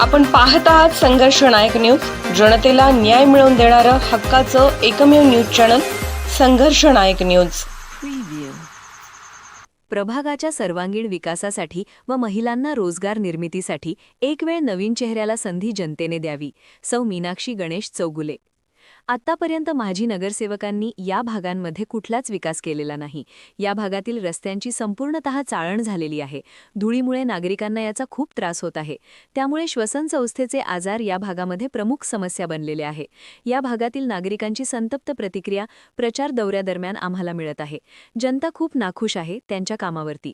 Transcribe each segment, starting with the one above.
आपण पाहत आहात संघर्ष नायक न्यूज. जनतेला न्याय मिळवून देणारं हक्काचं एकमेव न्यूज चॅनल संघर्ष नायक न्यूज. प्रभागाच्या सर्वांगीण विकासासाठी व महिलांना रोजगार निर्मितीसाठी एक वेळ नवीन चेहऱ्याला संधी जनतेने द्यावी. सौ मीनाक्षी गणेश चौगुले. आत्तापर्यंत माजी नगरसेवकांनी या भागांमध्ये कुठलाच विकास केलेला नाही. या भागातील रस्त्यांची संपूर्णतः चाळण झालेली आहे. धुळीमुळे नागरिकांना याचा खूप त्रास होत आहे. त्यामुळे श्वसन संस्थेचे आजार या भागामध्ये प्रमुख समस्या बनलेले आहे. या भागातील नागरिकांची संतप्त प्रतिक्रिया प्रचार दौऱ्यादरम्यान आम्हाला मिळत आहे. जनता खूप नाखुश आहे त्यांच्या कामावरती.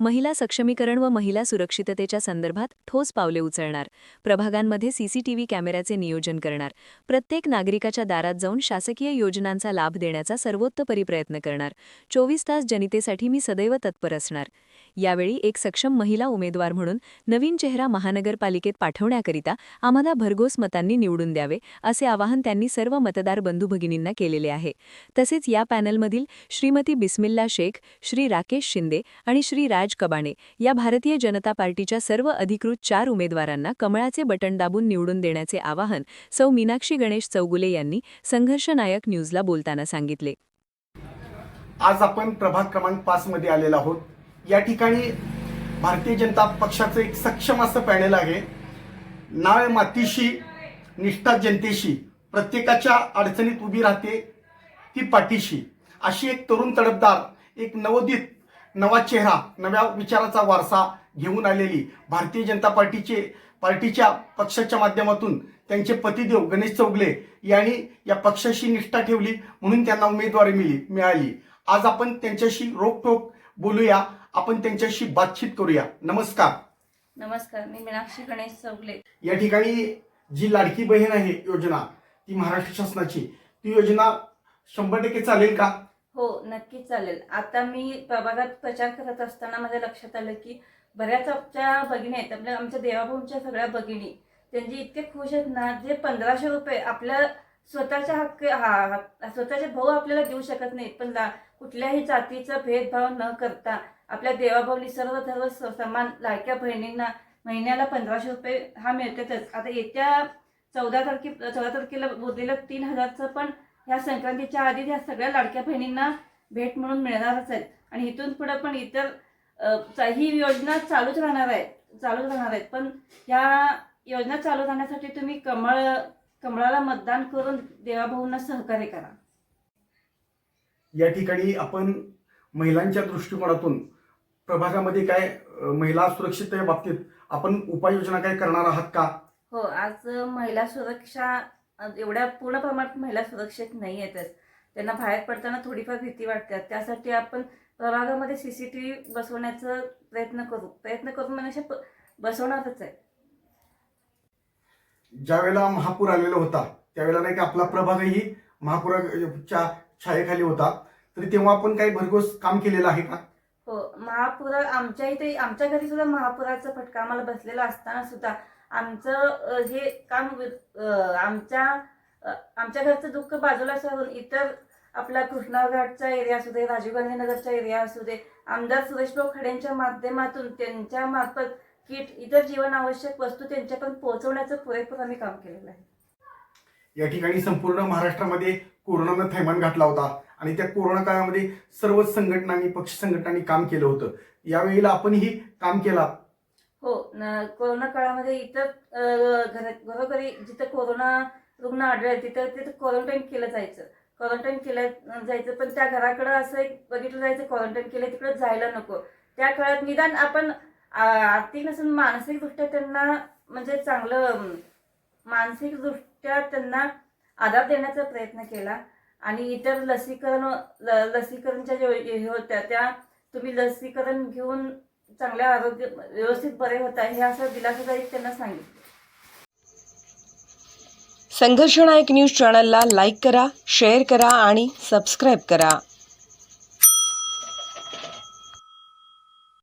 महिला सक्षमीकरण व महिला सुरक्षिततेच्या संदर्भात ठोस पावले उचलणार. प्रभागांमध्ये सीसीटीव्ही कॅमेऱ्याचे नियोजन करणार. प्रत्येक नागरिकाच्या दारात जाऊन शासकीय योजनांचा लाभ देण्याचा सर्वोत्तपरी प्रयत्न करणार. चोवीस तास जनतेसाठी मी सदैव तत्पर असणार. यावेळी एक सक्षम महिला उमेदवार म्हणून नवीन चेहरा महानगरपालिकेत पाठवण्याकरिता आम्हाला भरघोस मतांनी निवडून द्यावे असे आवाहन त्यांनी सर्व मतदार बंधू भगिनींना केलेले आहे. तसेच या पॅनलमधील श्रीमती बिस्मिल्ला शेख श्री राकेश शिंदे आणि श्री राज कबाणे या भारतीय जनता पार्टीच्या सर्व अधिकृत चार उमेदवारांना कमळाचे बटण दाबून निवडून देण्याचे आवाहन सौ मीनाक्षी गणेश चौगुले यांनी संघर्ष नायक न्यूजला बोलताना सांगितले. आज आपण प्रभाग क्रमांक पाच मध्ये आलेलो आहोत. या ठिकाणी भारतीय जनता पक्षाचं एक सक्षम असं पॅनल आहे. नाळ मातीशी निष्ठा जनतेशी प्रत्येकाच्या अडचणीत उभी राहते ती पाठीशी. अशी एक तरुण तडफदार एक नवोदित नवा चेहरा नव्या विचाराचा वारसा घेऊन आलेली भारतीय जनता पार्टीचे पार्टीच्या पक्षाच्या माध्यमातून त्यांचे पतिदेव गणेश चौगले यांनी या पक्षाशी निष्ठा ठेवली म्हणून त्यांना उमेदवारी मिळाली. आज आपण त्यांच्याशी रोखोक बोलूया. आपण त्यांच्याशी बातचीत करूया. नमस्कार. नमस्कार मी मीनाक्षी गणेश चौगले. या ठिकाणी जी लाडकी बहीण आहे योजना ती महाराष्ट्र शासनाची ती योजना शंभर टक्के चालेल का? हो नक्कीच चालेल. आता मी प्रभागात प्रचार करत असताना माझ्या लक्षात आलं की बऱ्याच आमच्या भगिनी आहेत आपल्या आमच्या देवाभाऊंच्या सगळ्या भगिनी त्यांचे इतके खुश आहेत ना जे पंधराशे रुपये आपल्या स्वतःच्या हक्क हा स्वतःचे भाऊ आपल्याला देऊ शकत नाहीत पण कुठल्याही जातीचा भेदभाव न करता आपल्या देवाभाऊनी सर्व सर्व समान लाडक्या बहिणींना महिन्याला पंधराशे रुपये हा मिळतातच. आता येत्या चौदा तारखे चौदा तारखेला उरलेलं तीन हजारचं पण ह्या संक्रांतीच्या आधी ह्या सगळ्या लाडक्या बहिणींना भेट म्हणून मिळणारच आहेत. आणि इथून पुढे पण इतर ही योजना चालूच राहणार आहे चालूच राहणार आहेत. पण ह्या योजना चालू राहण्यासाठी तुम्ही कमळ कमळाला मतदान करून देवाभाऊंना सहकार्य करा. या ठिकाणी आपण महिलांच्या दृष्टिकोनातून प्रभागामध्ये काय महिला सुरक्षितते बाबतीत आपण उपाययोजना काय करणार आहात का? हो आज महिला सुरक्षा एवढ्या पूर्ण प्रमाणात महिला सुरक्षित नाही आहेतच त्यांना बाहेर पडताना थोडीफार भीती वाटते. त्यासाठी आपण प्रभागामध्ये सी सी टी व्ही बसवण्याचा प्रयत्न करू. प्रयत्न करून म्हणजे बसवणारच आहे. ज्या वेळेला महापूर आलेला होता त्यावेळेला नाही का आपला प्रभागही महापुराच्या छायेखाली होता. तरी तेव्हा आपण काही भरघोस काम केलेलं आहे का? हो महापुर आमच्या इथे आमच्या घरी सुद्धा महापुराचा फटका आम्हाला बसलेला असताना सुद्धा आमचं हे काम आमच्या आमच्या घरचं दुःख बाजूला सोडून इतर आपला कृष्णाघाटचा एरिया असू दे राजीव गांधी नगरचा एरिया असू दे आमदार सुरेशभाऊ खडेंच्या माध्यमातून त्यांच्या मार्फत किट इतर जीवनावश्यक वस्तू त्यांच्यापर्यंत पोहोचवण्याचं पुरेपूर आम्ही काम केलेलं आहे. या ठिकाणी संपूर्ण महाराष्ट्रामध्ये कोरोनानं थैमान घातला होता. आणि त्या कोरोना काळामध्ये सर्वच संघटनांनी पक्ष संघटनांनी काम केलं होतं. यावेळेला आपणही काम केला हो कोरोना काळामध्ये इतर घरोघरी जिथं कोरोना रुग्ण आढळले तिथं तिथं क्वारंटाईन केलं जायचं. क्वारंटाईन केलं जायचं पण त्या घराकडं असं एक बघितलं जायचं क्वारंटाईन केलं तिकडं जायला नको. त्या काळात निदान आपण आर्थिक नसून मानसिकदृष्ट्या त्यांना म्हणजे चांगलं मानसिकदृष्ट्या त्यांना आधार देण्याचा प्रयत्न केला. आणि इतर लसीकरण ल- लसीकरणच्या ज्या हे होत्या त्या तुम्ही लसीकरण घेऊन चांगल्या आरोग्य व्यवस्थित बरे होत आहे हे असं दिलासादायक त्यांना सांगितलं. संघर्ष नायक न्यूज चॅनलला लाईक करा शेअर करा आणि सबस्क्राईब करा.